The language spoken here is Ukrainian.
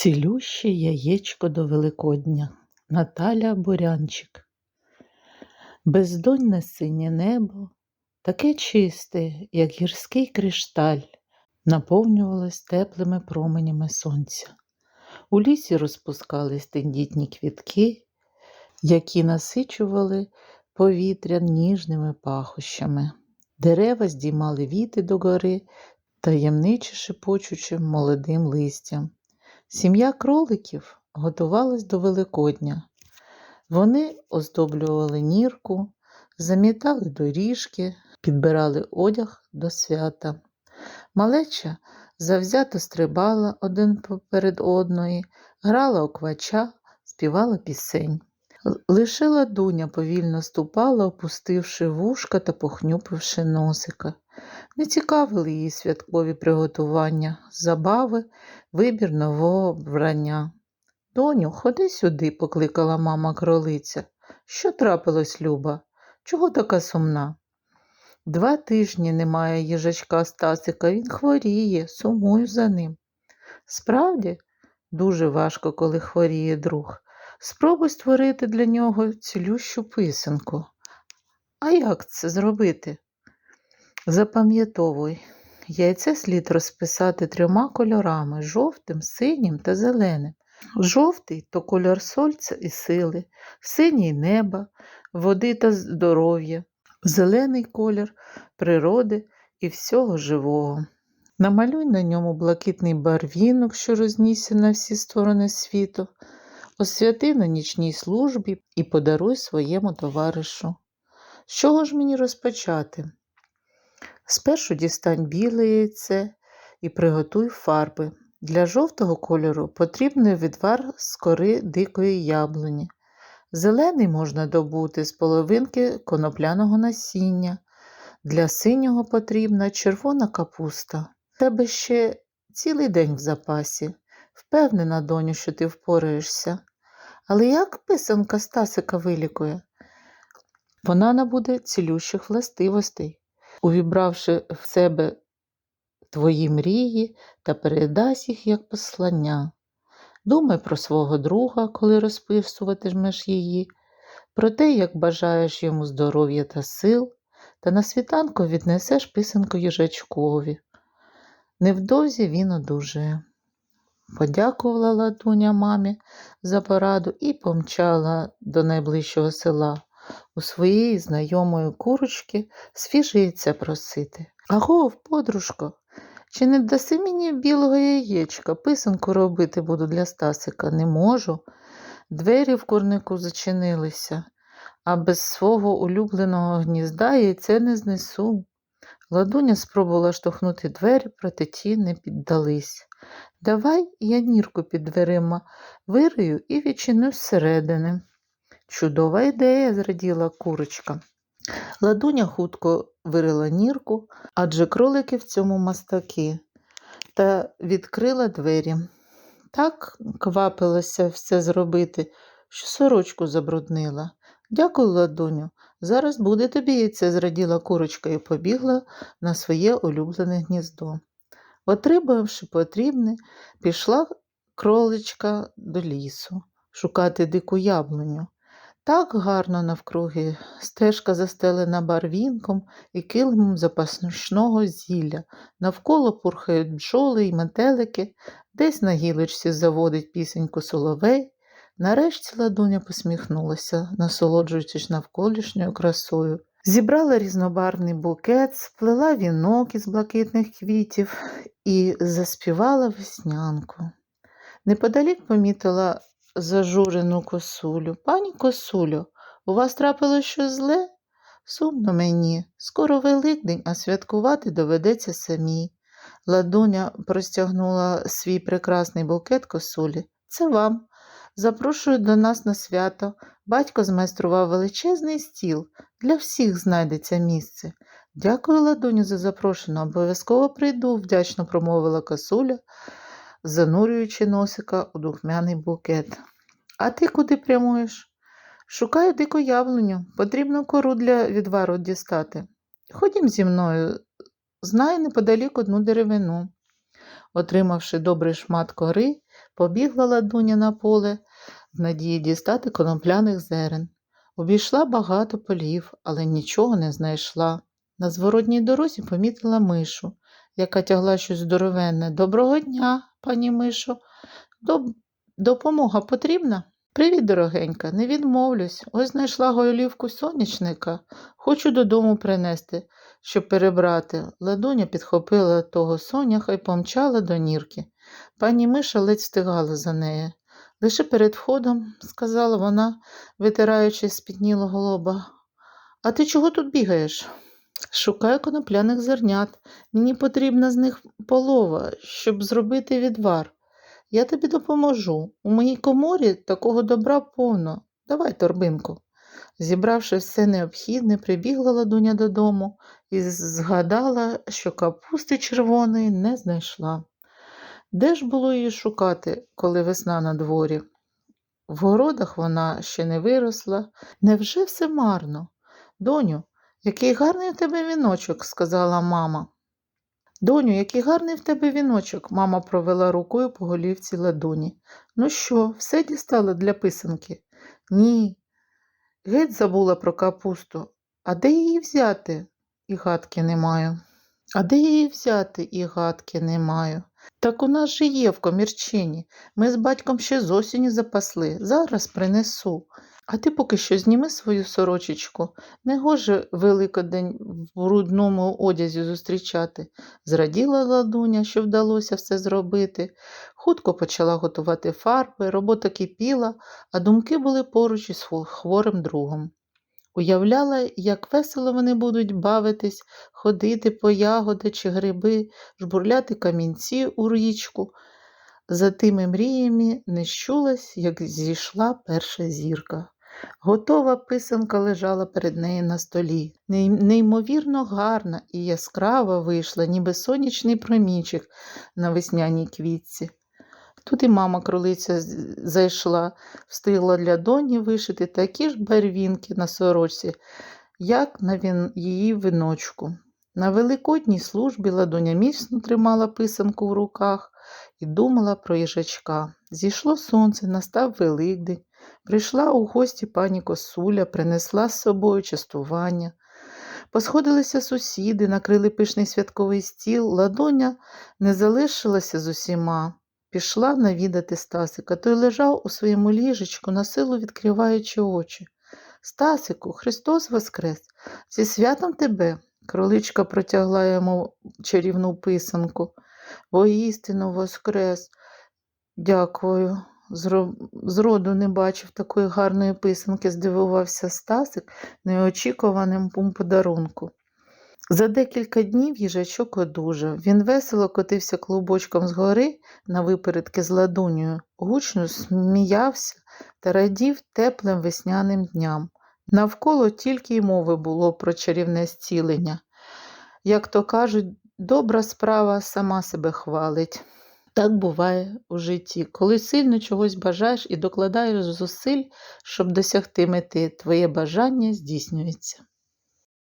Цілюще яєчко до Великодня Наталя Бурянчик. Бездонне синє небо, таке чисте, як гірський кришталь, наповнювалось теплими променями сонця. У лісі розпускались тендітні квітки, які насичували повітря ніжними пахощами. Дерева здіймали віти догори, таємниче шепочучи молодим листям. Сім'я кроликів готувалась до Великодня. Вони оздоблювали нірку, замітали доріжки, підбирали одяг до свята. Малеча завзято стрибала один поперед одної, грала у квача, співала пісень. Л- Лише ладуня повільно ступала, опустивши вушка та похнюпивши носика. Не цікавили її святкові приготування, забави, вибір нового вбрання. Доню, ходи сюди, покликала мама кролиця. Що трапилось, Люба? Чого така сумна? Два тижні немає їжачка Стасика, він хворіє, сумую за ним. Справді, дуже важко, коли хворіє друг. Спробуй створити для нього цілющу писанку. А як це зробити? Запам'ятовуй, яйце слід розписати трьома кольорами жовтим, синім та зеленим. Жовтий то кольор сонця і сили, синій неба, води та здоров'я, зелений колір природи і всього живого. Намалюй на ньому блакитний барвінок, що рознісся на всі сторони світу, освяти на нічній службі і подаруй своєму товаришу. З чого ж мені розпочати? Спершу дістань біле яйце і приготуй фарби. Для жовтого кольору потрібний відвар з кори дикої яблуні. Зелений можна добути з половинки конопляного насіння. Для синього потрібна червона капуста. Тебе ще цілий день в запасі. Впевнена, доню, що ти впораєшся. Але як писанка Стасика вилікує? Вона набуде цілющих властивостей, увібравши в себе твої мрії та передасть їх як послання. Думай про свого друга, коли розписуватимеш її, про те, як бажаєш йому здоров'я та сил, та на світанку віднесеш писанку їжачкові. Невдовзі він одужає. Подякувала ладуня мамі за пораду і помчала до найближчого села у своєї знайомої курочки свіжиться просити. Агов, подружко, чи не даси мені білого яєчка? Писанку робити буду для Стасика. Не можу. Двері в курнику зачинилися, а без свого улюбленого гнізда яйце не знесу. Ладуня спробувала штовхнути двері, проте ті не піддались. Давай я нірку під дверима вирию і відчиню зсередини. Чудова ідея, зраділа курочка. Ладуня хутко вирила нірку, адже кролики в цьому мастаки, та відкрила двері. Так квапилася все зробити, що сорочку забруднила. Дякую, ладуню. Зараз буде тобі яйце, зраділа курочка і побігла на своє улюблене гніздо. Отримавши потрібне, пішла кроличка до лісу шукати дику яблуню. Так гарно навкруги стежка застелена барвінком і килимом запашного зілля. Навколо пурхають бджоли й метелики, десь на гілочці заводить пісеньку соловей. Нарешті ладуня посміхнулася, насолоджуючись навколишньою красою. Зібрала різнобарвний букет, сплела вінок із блакитних квітів і заспівала веснянку. Неподалік помітила зажурену косулю. Пані косулю, у вас трапилось щось зле? Сумно мені. Скоро Великдень, а святкувати доведеться самій. Ладуня простягнула свій прекрасний букет косулі. Це вам. Запрошую до нас на свято. Батько змайстрував величезний стіл. Для всіх знайдеться місце. Дякую, Ладуню, за запрошення. Обов'язково прийду, вдячно промовила косуля, занурюючи носика у духмяний букет. А ти куди прямуєш? Шукаю дику яблуню. Потрібно кору для відвару дістати. Ходім зі мною. Знаю неподалік одну деревину. Отримавши добрий шмат кори, Побігла ладуня на поле в надії дістати конопляних зерен. Обійшла багато полів, але нічого не знайшла. На зворотній дорозі помітила мишу, яка тягла щось здоровенне. Доброго дня, пані Мишо. Допомога потрібна? Привіт, дорогенька, не відмовлюсь. Ось знайшла голівку сонячника. Хочу додому принести, щоб перебрати. Ладуня підхопила того соняха і помчала до нірки. Пані Миша ледь встигала за нею. Лише перед входом, сказала вона, витираючи спітнілого лоба. А ти чого тут бігаєш? Шукаю конопляних зернят. Мені потрібна з них полова, щоб зробити відвар. Я тобі допоможу. У моїй коморі такого добра повно. Давай торбинку. Зібравши все необхідне, прибігла ладуня додому і згадала, що капусти червоної не знайшла. Де ж було її шукати, коли весна на дворі? В городах вона ще не виросла. Невже все марно? Доню, який гарний у тебе віночок, сказала мама. Доню, який гарний в тебе віночок, мама провела рукою по голівці ладуні. Ну що, все дістала для писанки? Ні. Геть забула про капусту. А де її взяти? І гадки не маю. А де її взяти? І гадки не маю. Так у нас же є в комірчині. Ми з батьком ще з осені запасли. Зараз принесу. А ти поки що зніми свою сорочечку. Не гоже Великодень в брудному одязі зустрічати. Зраділа ладуня, що вдалося все зробити. Хутко почала готувати фарби, робота кипіла, а думки були поруч із хворим другом. Уявляла, як весело вони будуть бавитись, ходити по ягоди чи гриби, жбурляти камінці у річку. За тими мріями не щулась, як зійшла перша зірка. Готова писанка лежала перед нею на столі. Неймовірно гарна і яскрава вийшла, ніби сонячний промінчик на весняній квітці. Тут і мама кролиця зайшла, встигла для доні вишити такі ж барвінки на сорочці, як на він... її виночку. На великодній службі ладоня міцно тримала писанку в руках і думала про їжачка. Зійшло сонце, настав Великдень. Прийшла у гості пані Косуля, принесла з собою частування. Посходилися сусіди, накрили пишний святковий стіл. Ладоня не залишилася з усіма. Пішла навідати Стасика. Той лежав у своєму ліжечку, на силу відкриваючи очі. Стасику, Христос Воскрес! Зі святом тебе! Кроличка протягла йому чарівну писанку. Воістину Воскрес! Дякую. Зро... Зроду не бачив такої гарної писанки, здивувався Стасик неочікуваним подарунку. За декілька днів їжачок одужав. Він весело котився клубочком згори на випередки з ладунею, гучно сміявся та радів теплим весняним дням. Навколо тільки й мови було про чарівне зцілення. Як то кажуть, добра справа сама себе хвалить. Так буває у житті, коли сильно чогось бажаєш і докладаєш зусиль, щоб досягти мети, твоє бажання здійснюється.